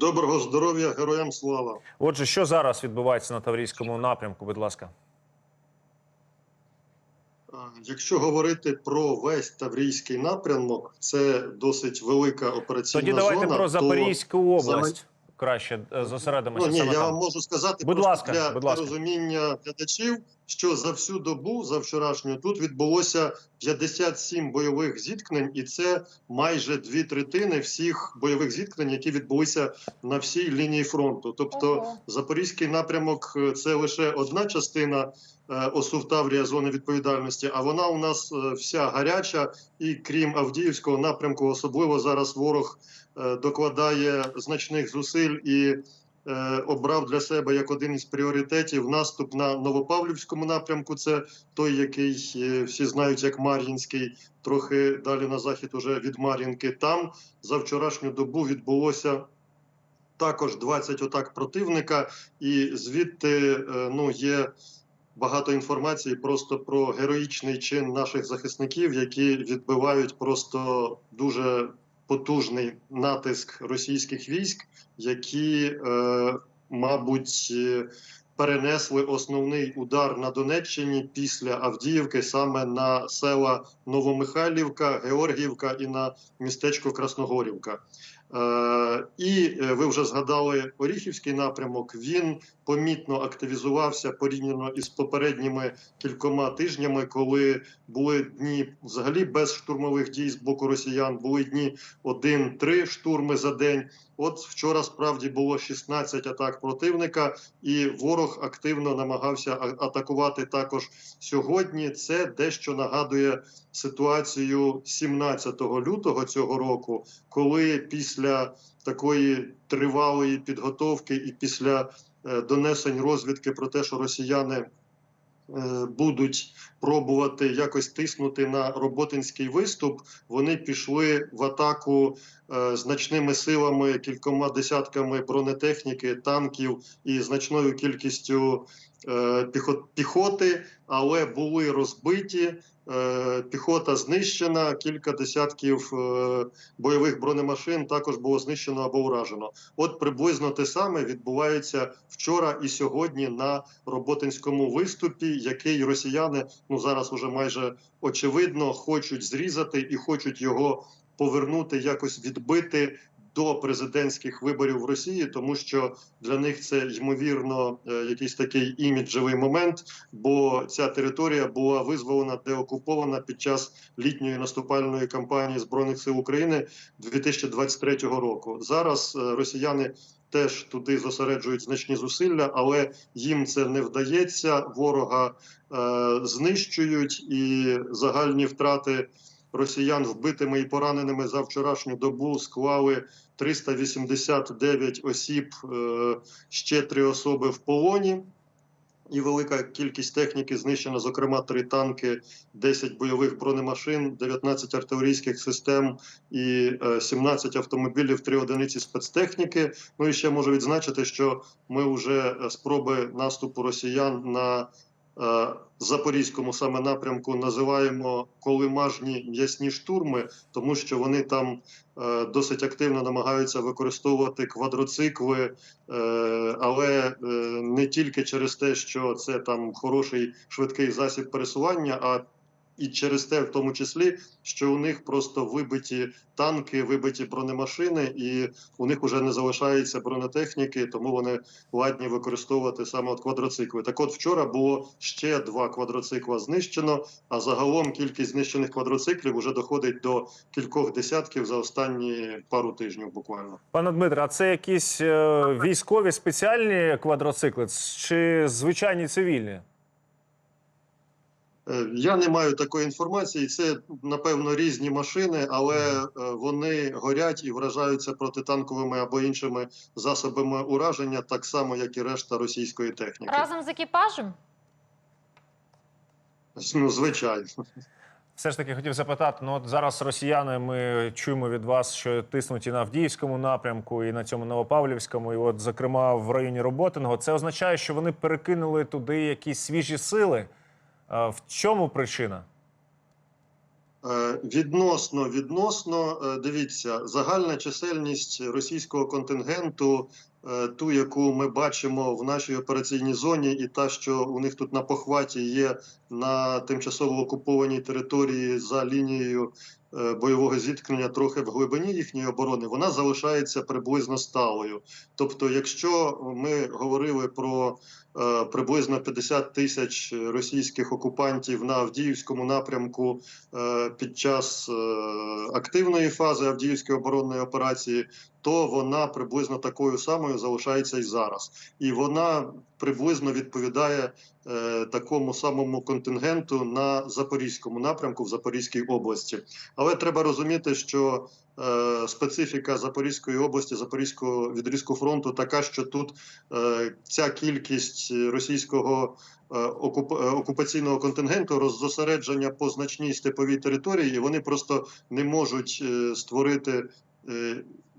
Доброго здоров'я, героям слава. Отже, що зараз відбувається на Таврійському напрямку? Будь ласка, Якщо говорити про весь Таврійський напрямок, це досить велика операційна тоді давайте зона. про Запорізьку область краще е, зосередимося Ну, ні, саме я там. вам можу сказати Будь ласка, для будь ласка. розуміння глядачів, що за всю добу, за вчорашню, тут відбулося 57 бойових зіткнень, і це майже дві третини всіх бойових зіткнень, які відбулися на всій лінії фронту. Тобто Ого. Запорізький напрямок е, це лише одна частина. Е, ОСУ Таврія зони відповідальності, а вона у нас е, вся гаряча, і крім Авдіївського напрямку, особливо зараз ворог е, докладає значних зусиль і обрав для себе як один із пріоритетів наступ на Новопавлівському напрямку. Це той, який всі знають як Мар'їнський, трохи далі на захід уже від Мар'їнки. Там за вчорашню добу відбулося. Також 20 атак противника, і звідти ну є багато інформації просто про героїчний чин наших захисників, які відбивають просто дуже потужний натиск російських військ, які, е, мабуть, перенесли основний удар на Донеччині після Авдіївки саме на села Новомихайлівка, Георгіївка і на містечко Красногорівка. Е, і е, ви вже згадали Оріхівський напрямок. Він помітно активізувався порівняно із попередніми кількома тижнями, коли були дні взагалі без штурмових дій з боку росіян. Були дні один-три штурми за день. От вчора справді було 16 атак противника, і ворог активно намагався атакувати також сьогодні. Це дещо нагадує ситуацію 17 лютого цього року, коли після такої тривалої підготовки і після е, донесень розвідки про те, що росіяни е, будуть пробувати якось тиснути на роботинський виступ, вони пішли в атаку значними силами, кількома десятками бронетехніки, танків і значною кількістю е, піхоти, але були розбиті. е, Піхота знищена, кілька десятків е, бойових бронемашин також було знищено або уражено. От приблизно те саме відбувається вчора і сьогодні на роботинському виступі, який росіяни ну зараз уже майже очевидно хочуть зрізати і хочуть його повернути, якось відбити до президентських виборів в Росії, тому що для них це ймовірно е, якийсь такий іміджевий момент, бо ця територія була визволена деокупована під час літньої наступальної кампанії збройних сил України 2023 року. Зараз е, росіяни. Теж туди зосереджують значні зусилля, але їм це не вдається. Ворога е, знищують і загальні втрати росіян вбитими і пораненими за вчорашню добу склали 389 осіб, е, ще три особи в полоні. І велика кількість техніки знищена, зокрема, три танки, 10 бойових бронемашин, 19 артилерійських систем і е, 17 автомобілів, 3 одиниці спецтехніки. Ну і ще можу відзначити, що ми вже е, спроби наступу росіян на е, запорізькому саме напрямку називаємо колимажні м'ясні штурми, тому що вони там е, досить активно намагаються використовувати квадроцикли, е, але е, не тільки через те, що це там хороший швидкий засіб пересування, а і через те, в тому числі, що у них просто вибиті танки, вибиті бронемашини, і у них вже не залишається бронетехніки, тому вони ладні використовувати саме от квадроцикли. Так от вчора було ще два квадроцикла знищено, а загалом кількість знищених квадроциклів вже доходить до кількох десятків за останні пару тижнів буквально. пане Дмитре, а це якісь е, військові спеціальні квадроцикли чи звичайні цивільні? Е, Я не маю такої інформації. Це напевно різні машини, але е, вони горять і вражаються протитанковими або іншими засобами ураження, так само як і решта російської техніки. Разом з екіпажем? Ну, звичайно. Все ж таки хотів запитати: ну от зараз росіяни ми чуємо від вас, що тиснуть і на Авдіївському напрямку, і на цьому Новопавлівському, і от, зокрема, в районі Роботиного. Це означає, що вони перекинули туди якісь свіжі сили. В чому причина? Е, Відносно, відносно, е, дивіться, загальна чисельність російського контингенту, е, ту, яку ми бачимо в нашій операційній зоні, і та, що у них тут на похваті є на тимчасово окупованій території за лінією бойового зіткнення, трохи в глибині їхньої оборони, вона залишається приблизно сталою. Тобто, якщо ми говорили про е, приблизно 50 тисяч російських окупантів на Авдіївському напрямку е, під час е, активної фази Авдіївської оборонної операції, то вона приблизно такою самою залишається і зараз, і вона приблизно відповідає е, такому самому контингенту на запорізькому напрямку в Запорізькій області. Але треба розуміти, що е, специфіка Запорізької області, Запорізького відрізку фронту така, що тут е, ця кількість російського е, окуп, е, окупаційного контингенту роззосередження по значній степовій території, і вони просто не можуть е, створити.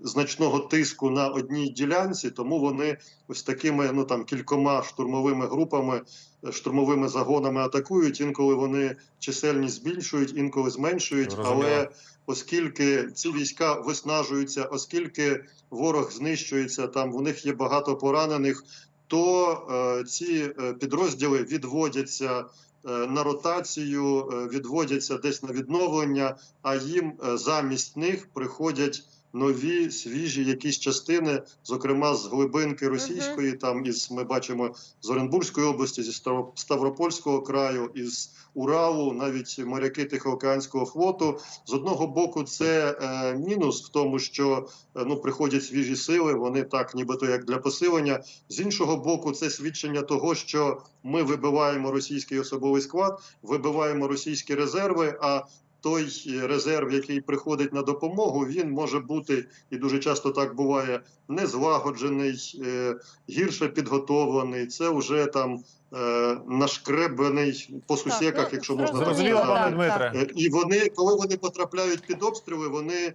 Значного тиску на одній ділянці, тому вони ось такими ну там кількома штурмовими групами, е, штурмовими загонами атакують. Інколи вони чисельність збільшують, інколи зменшують. Зрозуміло. Але оскільки ці війська виснажуються, оскільки ворог знищується, там у них є багато поранених, то е, ці е, підрозділи відводяться. е, На ротацію відводяться десь на відновлення, а їм замість них приходять нові свіжі якісь частини, зокрема з глибинки російської, там із ми бачимо з Оренбурзької області, зі Ставро- Ставропольського краю, із Уралу, навіть моряки Тихоокеанського флоту. З одного боку, це е, мінус в тому, що е, ну приходять свіжі сили, вони так, нібито як для посилення. З іншого боку, це свідчення того, що ми вибиваємо російський особовий склад, вибиваємо російські резерви. А той е, резерв, який приходить на допомогу, він може бути і дуже часто так буває незлагоджений, е, гірше підготовлений. Це вже там е, нашкребаний по сусіках, ну, якщо можна так сказати. І вони, коли вони потрапляють під обстріли, вони,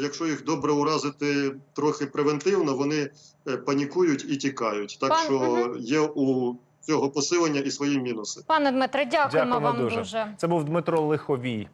якщо їх добре уразити трохи превентивно, вони панікують і тікають. Так Пан- що є у цього посилення і свої мінуси. Пане Дмитре, дякуємо Дякуємо вам дуже. дуже. Це був Дмитро Лиховій,